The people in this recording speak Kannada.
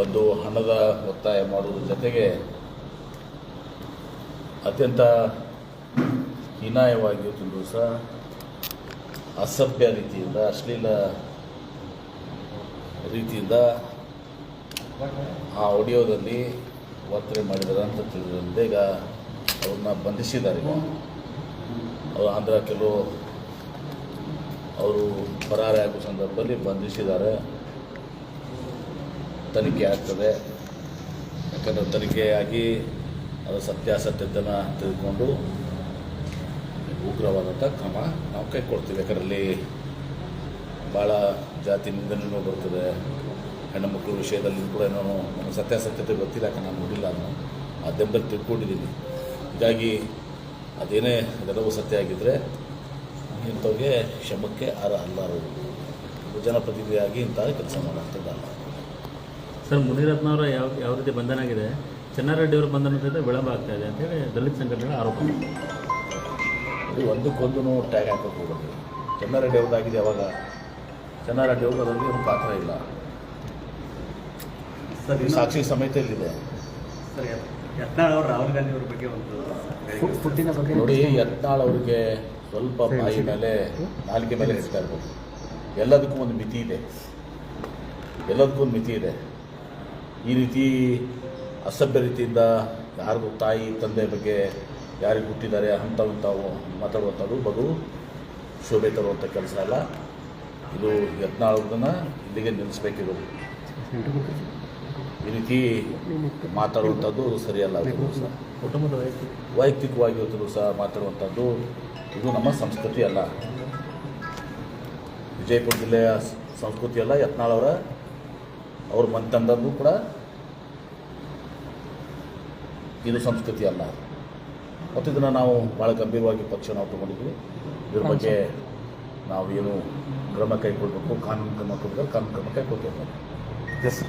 ಒಂದು ಹಣದ ಒತ್ತಾಯ ಮಾಡುವುದರ ಜೊತೆಗೆ ಅತ್ಯಂತ ಹೀನಾಯವಾಗಿ ಇವತ್ತಿನ ದಿವಸ ಅಸಭ್ಯ ರೀತಿಯಿಂದ, ಅಶ್ಲೀಲ ರೀತಿಯಿಂದ ಆ ಆಡಿಯೋದಲ್ಲಿ ವರ್ತನೆ ಮಾಡಿದ್ದಾರೆ ಅಂತ ತಿಳಿದ್ರಿಂದ ಈಗ ಅವ್ರನ್ನ ಬಂಧಿಸಿದ್ದಾರೆ ಅವರು ಆಂಧ್ರ ಕೆಲವು ಅವರು ಪರಾರಿ ಆಗೋ ಸಂದರ್ಭದಲ್ಲಿ ಬಂಧಿಸಿದ್ದಾರೆ. ತನಿಖೆ ಆಗ್ತದೆ. ಯಾಕಂದರೆ ತನಿಖೆಯಾಗಿ ಅದು ಸತ್ಯಾಸತ್ಯತೆಯನ್ನು ತಿಳ್ಕೊಂಡು ಉಗ್ರವಾದಂಥ ಕ್ರಮ ನಾವು ಕೈಗೊಳ್ತೀವಿ. ಯಾಕಂದ್ರಲ್ಲಿ ಭಾಳ ಜಾತಿ ನಿಂದನೆಯೂ ಬರ್ತದೆ. ಹೆಣ್ಣು ಮಕ್ಕಳ ವಿಷಯದಲ್ಲಿ ಕೂಡ ಏನೋ ಸತ್ಯಾಸತ್ಯತೆ ಗೊತ್ತಿಲ್ಲ. ಯಾಕಂದ್ರೆ ನಾನು ನೋಡಿಲ್ಲ ನಾನು ಆ ದೆಂಬಲ್ಲಿ ತಿಳ್ಕೊಂಡಿದ್ದೀನಿ. ಹೀಗಾಗಿ ಅದೇನೇ ಅದೆಲ್ಲವೂ ಸತ್ಯ ಆಗಿದ್ದರೆ ಇಂಥವ್ರಿಗೆ ಶ್ರಮಕ್ಕೆ ಅರ ಅಲ್ಲಾರು ಜನಪ್ರತಿನಿಧಿಯಾಗಿ ಇಂಥ ಕೆಲಸ ಮಾಡೋಂಥದ್ದಲ್ಲ. ಸರ್ ಮುನಿರತ್ನವರ ಯಾವ ಯಾವ ರೀತಿ ಬಂಧನ ಆಗಿದೆ ಚೆನ್ನಾರೆಡ್ಡಿ ಅವರ ಬಂಧನದಿಂದ ವಿಳಂಬ ಆಗ್ತಾ ಇದೆ ಅಂತೇಳಿ ದಲಿತ ಸಂಘಟನೆಗಳ ಆರೋಪ. ಇದು ಒಂದಕ್ಕೊಂದು ಟ್ಯಾಗ್ ಹಾಕೋಕೆ ಹೋಗೋದು ಚೆನ್ನಾರೆಡ್ಡಿ ಅವ್ರದ್ದಾಗಿದೆ ಯಾವಾಗ? ಚೆನ್ನಾರೆಡ್ಡಿ ಅವರು ಅದರಲ್ಲಿ ಒಂದು ಪಾತ್ರ ಇಲ್ಲ. ಸರ್ ಸಾಕ್ಷಿ ಸಮೇತ ಇಲ್ಲಿದೆ ಸರ್ ಯತ್ನಾಳ್ ಅವರು ರಾಹುಲ್ ಗಾಂಧಿ ಅವ್ರ ಬಗ್ಗೆ ಒಂದು ಫುಡ್ಡಿನ ಬಗ್ಗೆ ನೋಡಿ ಯತ್ನಾಳ್ ಅವ್ರಿಗೆ ಸ್ವಲ್ಪ ಬಾಯಿ ಮೇಲೆ ನಾಲ್ಕೆ ಮೇಲೆ ಇರ್ತಾ ಇರ್ಬೋದು. ಎಲ್ಲದಕ್ಕೂ ಒಂದು ಮಿತಿ ಇದೆ. ಎಲ್ಲದಕ್ಕೂ ಒಂದು ಮಿತಿ ಇದೆ. ಈ ರೀತಿ ಅಸಭ್ಯ ರೀತಿಯಿಂದ ಯಾರಿಗೂ ತಾಯಿ ತಂದೆ ಬಗ್ಗೆ ಯಾರಿಗೆ ಹುಟ್ಟಿದ್ದಾರೆ ಅಂಥವಂಥವು ಮಾತಾಡುವಂಥದ್ದು ಬದು ಶೋಭೆ ತರುವಂಥ ಕೆಲಸ ಅಲ್ಲ. ಇದು ಯತ್ನಾಳದನ್ನು ಇಲ್ಲಿಗೆ ನಿಲ್ಲಿಸ್ಬೇಕಿದು. ಈ ರೀತಿ ಮಾತಾಡುವಂಥದ್ದು ಸರಿಯಲ್ಲ ಸಹ. ಕುಟುಂಬದ ವೈಯಕ್ತಿಕ ವೈಯಕ್ತಿಕವಾಗಿ ಹೋದರೂ ಸಹ ಮಾತಾಡುವಂಥದ್ದು ಇದು ನಮ್ಮ ಸಂಸ್ಕೃತಿ ಅಲ್ಲ. ವಿಜಯಪುರ ಜಿಲ್ಲೆಯ ಸಂಸ್ಕೃತಿ ಅಲ್ಲ ಯತ್ನಾಳ್ ಅವರ ಮನೆ ಮಂತಂದದ್ದು ಕೂಡ ಇದು ಸಂಸ್ಕೃತಿ ಅಲ್ಲ. ಮತ್ತು ಇದನ್ನು ನಾವು ಭಾಳ ಗಂಭೀರವಾಗಿ ಪಕ್ಷ ನಾವು ತಗೊಂಡಿದ್ವಿ ಇದ್ರ ಬಗ್ಗೆ ನಾವು ಏನು ಕ್ರಮ ಕೈಗೊಳ್ಬೇಕು, ಕಾನೂನು ಕ್ರಮ ಕೊಡ್ಬೇಕು, ಕಾನೂನು ಕ್ರಮ ಕೈಗೊಳ್ಬೇಕು ಎಸ್